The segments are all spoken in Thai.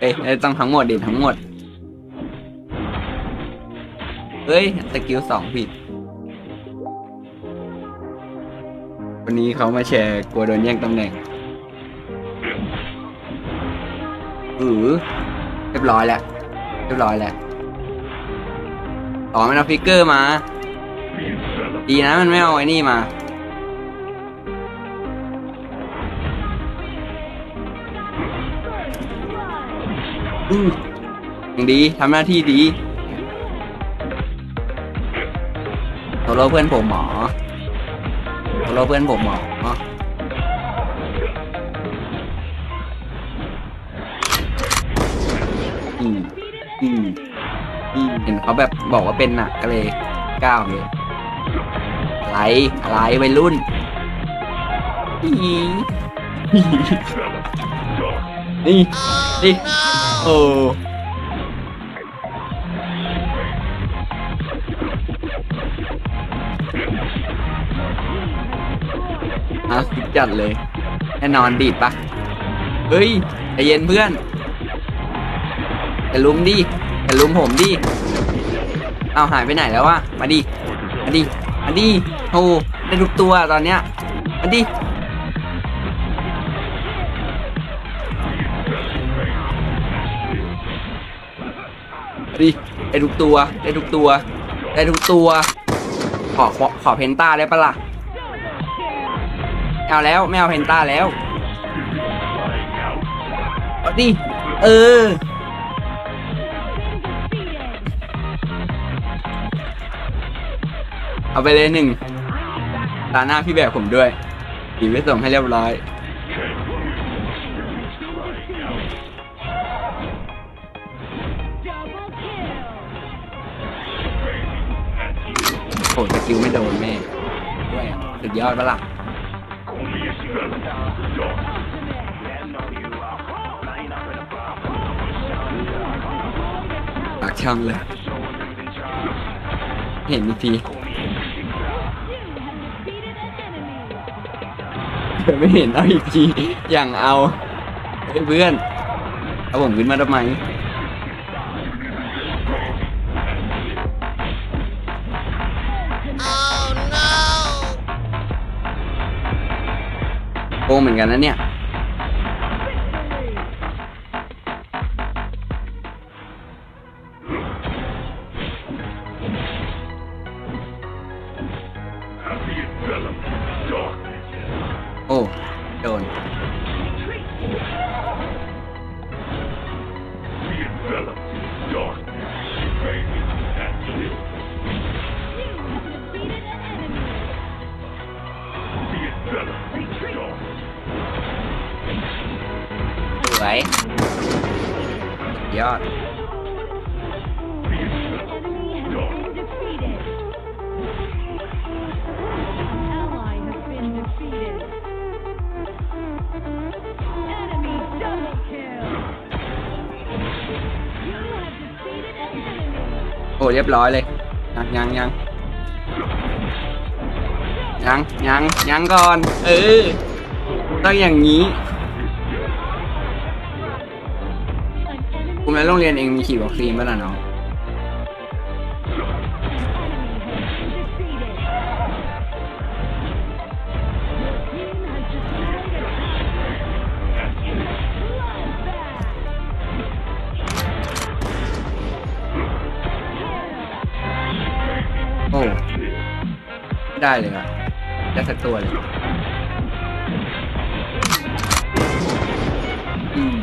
เอ้ยต้องทั้งหมดดิทั้งหมด เฮ้ยสกิลสองผิด วันนี้เขามาแชร์กลัวโดนแย่งตำแหน่งอือเรียบร้อยแล้วเรียบร้อยแล้วอ๋อมันเอาฟิกเกอร์มา ดีนะมันไม่เอาไอ้นี่มา อือยังดีทำหน้าที่ดีโซโล่เพื่อนผมหมอโซโล่เพื่อนผมหมออืมอืมอืมเห็นเขาแบบบอกว่าเป็นหนักก็เลยก้าวเลยอะไรอะไรวัยรุ่นอี นี่ นี่ โอ้ฮะจัดเลย แน่นอนดีดปะเฮ้ยใจเย็นเพื่อนอย่าลุมดิอย่าลุมผมดิ เอาหายไปไหนแล้ววะ มาดิ มาดิ มาดิ โอ้ได้ทุกตัวตอนเนี้ย มาดิ ดิได้ทุกตัว ได้ทุกตัว ได้ทุกตัว ขอขอขอเพนต้าได้ปะล่ะไม่เอาแล้วไม่เอาเพนต้าแล้วเอาดิเออ เอาไปเลยหนึ่งตาหน้าพี่แบบผมด้วยอีไม่ส่งให้เรียบร้อย โอ้สกิลไม่โดนแม่ด้วยสุดยอดปะล่ะปากช่องเลย เห็นอีทีเดี๋ยวไม่เห็นเอาอีกที อย่างเอาเฮ้ยเพื่อนเอาผมขึ้นมาทำไม โกงเหมือนกันนะเนี่ย โอ้ โดน defeated an enemy. โอ้เรียบร้อยเลย ยังยังยังยังยังยังก่อน เออต้องอย่างนี้ โรงเรียนเองมีขี่วัคซีมบ้างนะนาะโอ้ได้เลยอะได้สักตัวเลยอืม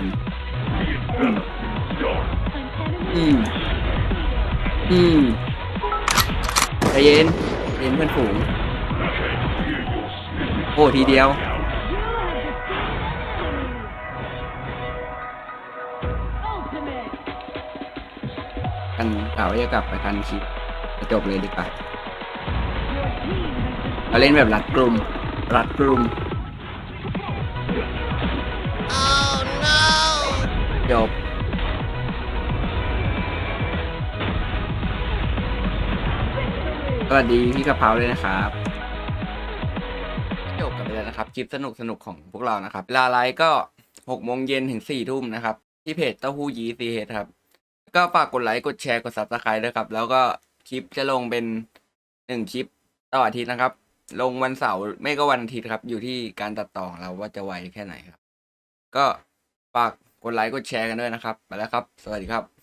อืม อืมใจเย็นใจเย็นเพื่อนฝูง โอ้ ทีเดียว ultimate. กันกล่าวว่าจะกลับไปทันคิดจะจบเลยดีกว่า Your team has เราเล่นแบบรัดกลุ่ม รัดกลุ่มจบ สวัสดีพี่กะเพราเลยนะครับจบกันไปแล้วนะครับคลิปสนุกสนุกของพวกเรานะครับเวลาไลฟ์ก็หกโมงเย็นถึงสี่ทุ่มนะครับ ที่เพจเต้าหู้ยีซีเฮดครับ ก็ฝากกดไลค์กดแชร์กดซับสไครต์ด้วยครับ แล้วก็คลิปจะลงเป็นหนึ่งคลิปต่ออาทิตย์นะครับ ลงวันเสาร์ไม่ก็วันอาทิตย์ครับ อยู่ที่การตัดต่อของเราว่าจะไวแค่ไหนครับ ก็ฝากกดไลค์กดแชร์กันด้วยนะครับไปแล้วครับ สวัสดีครับ